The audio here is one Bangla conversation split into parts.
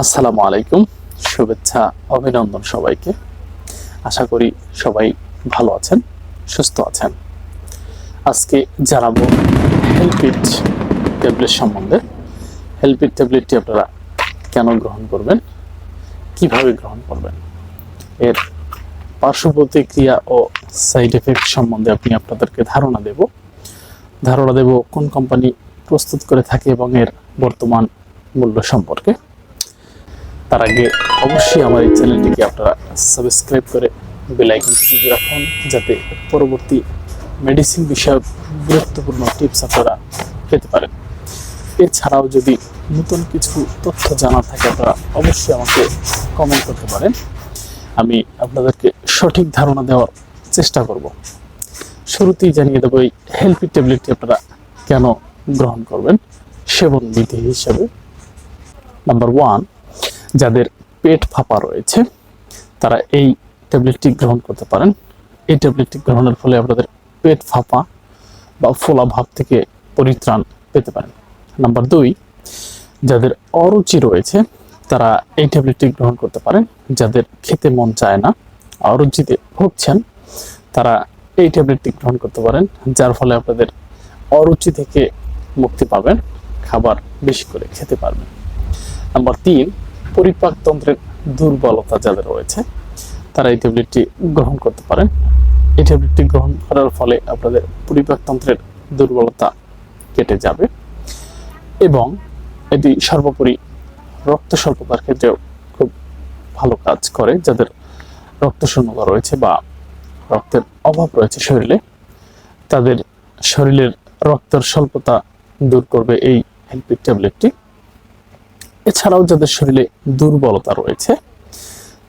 আসসালামু আলাইকুম। শুভেচ্ছা, অভিনন্দন সবাইকে। আশা করি সবাই ভালো আছেন, সুস্থ আছেন। আজকে জানাব হেলপিট ট্যাবলেট সম্বন্ধে। হেলপিট ট্যাবলেটটি আপনারা কেন গ্রহণ করবেন? কীভাবে গ্রহণ করবেন? এর পার্শ্ব প্রতিক্রিয়া ও সাইড এফেক্ট সম্বন্ধে আপনি আপনাদেরকে ধারণা দেব। ধারণা দেব কোন কোম্পানি প্রস্তুত করে থাকে এবং এর বর্তমান মূল্য সম্পর্কে। তার আগে অবশ্যই আমার এই চ্যানেলটিকে আপনারা সাবস্ক্রাইব করে বেল আইকনটি টিপে রাখুন, যাতে পরবর্তী মেডিসিন বিষয়ক গুরুত্বপূর্ণ টিপস আপনারা পেতে পারেন। এছাড়াও যদি নতুন কিছু তথ্য জানা থাকে, আপনারা অবশ্যই আমাকে কমেন্ট করতে পারেন। আমি আপনাদেরকে সঠিক ধারণা দেওয়ার চেষ্টা করব। শুরুতেই জানিয়ে দেবো, এই হেলপি ট্যাবলেটটি আপনারা কেন গ্রহণ করবেন? সেবন বিধি হিসাবে। নাম্বার ওয়ান যাদের পেট ফাঁপা রয়েছে, তারা এই ট্যাবলেটটি গ্রহণ করতে পারেন। এই ট্যাবলেটটি গ্রহণের ফলে আপনাদের পেট ফাঁপা বা ফোলা ভাব থেকে পরিত্রাণ পেতে পারেন। নাম্বার দুই, যাদের অরুচি রয়েছে, তারা এই ট্যাবলেটটি গ্রহণ করতে পারেন। যাদের খেতে মন চায় না, অরুচিতে ভুগছেন, তারা এই ট্যাবলেটটি গ্রহণ করতে পারেন, যার ফলে আপনাদের অরুচি থেকে মুক্তি পাবেন, খাবার বেশি করে খেতে পারবেন। নাম্বার তিন পরিপাকতন্ত্রের দুর্বলতা যাদের রয়েছে, তারা এই ট্যাবলেটটি গ্রহণ করতে পারেন। এই ট্যাবলেটটি গ্রহণ করার ফলে আপনাদের পরিপাকতন্ত্রের দুর্বলতা কেটে যাবে এবং এটি সর্বোপরি রক্ত স্বল্পতার ক্ষেত্রেও খুব ভালো কাজ করে। যাদের রক্ত শূন্যতা রয়েছে বা রক্তের অভাব রয়েছে শরীরে, তাদের শরীরের রক্তের স্বল্পতা দূর করবে এই হেলপিক ট্যাবলেটটি এছাড়াও যাদের শরীরে দুর্বলতা রয়েছে,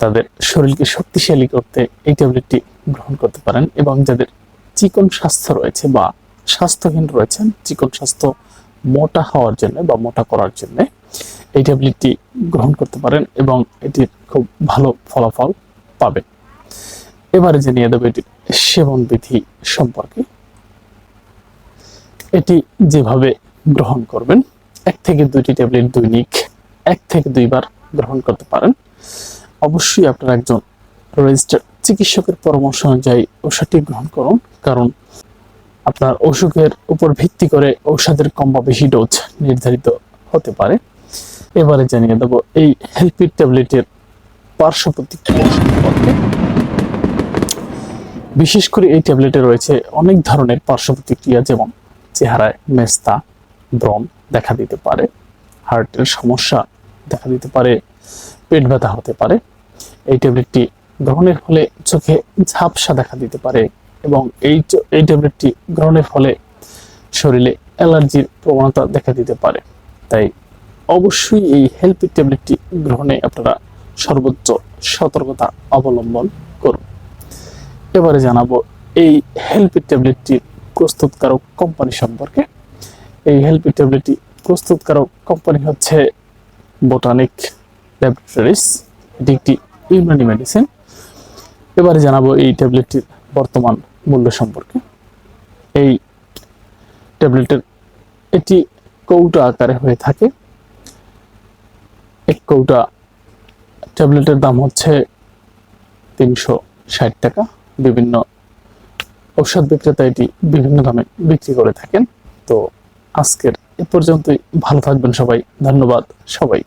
তাদের শরীরকে শক্তিশালী করতে এই ট্যাবলেটটি গ্রহণ করতে পারেন এবং যাদের চিকন স্বাস্থ্য রয়েছে বা স্বাস্থ্যহীন রয়েছেন, চিকন স্বাস্থ্য মোটা হওয়ার জন্য বা মোটা করার জন্য এই ট্যাবলেটটি গ্রহণ করতে পারেন এবং এটির খুব ভালো ফলাফল পাবেন। এবারে জানিয়ে দেবো এটির সেবন বিধি সম্পর্কে। এটি যেভাবে গ্রহণ করবেন, এক থেকে দুইটি ট্যাবলেট দৈনিক এক থেকে দুইবার গ্রহণ করতে পারেন। অবশ্যই আপনার একজন রেজিস্টার চিকিৎসকের পরামর্শ অনুযায়ী ঔষধটি গ্রহণ করুন, কারণ আপনার অসুখের উপর ভিত্তি করে ঔষধের কম বা বেশি ডোজ নির্ধারিত হতে পারে। এবারে জানিয়ে দেবো, এই হেলপিড ট্যাবলেটের পার্শ্ব প্রতিক্রিয়া বিশেষ করে এই ট্যাবলেটে রয়েছে অনেক ধরনের পার্শ্ব প্রতিক্রিয়া, যেমন চেহারায় মেস্তা ব্রণ দেখা দিতে পারে, হার্টের সমস্যা দেখা দিতে পারে, পেট ব্যথা হতে পারে। এই ট্যাবলেটটি গ্রহণের ফলে চোখে ঝাপসা দেখা দিতে পারে এবং এই এই ট্যাবলেটটি গ্রহণের ফলে শরীরে অ্যালার্জির প্রবণতা দেখা দিতে পারে। তাই অবশ্যই এই হেলপি ট্যাবলেটটি গ্রহণে আপনারা সর্বোচ্চ সতর্কতা অবলম্বন করুন। এবারে জানাব এই হেলপি ট্যাবলেটটির প্রস্তুতকারক কোম্পানি সম্পর্কে। এই হেলপি ট্যাবলেটটি প্রস্তুতকারক কোম্পানি হচ্ছে বোটানিক ল্যাবরেটরিজ এটি একটি ইউনানি মেডিসিন এবারে জানাব এই ট্যাবলেটটির বর্তমান মূল্য সম্পর্কে। এই ট্যাবলেটের এটি কৌটা আকারে হয়ে থাকে। এক কৌটা ট্যাবলেটের দাম হচ্ছে তিনশো ষাট টাকা। বিভিন্ন ঔষধ বিক্রেতা এটি বিভিন্ন দামে বিক্রি করে থাকেন। তো আজকের এ পর্যন্তই ভালো থাকবেন সবাই। ধন্যবাদ সবাই।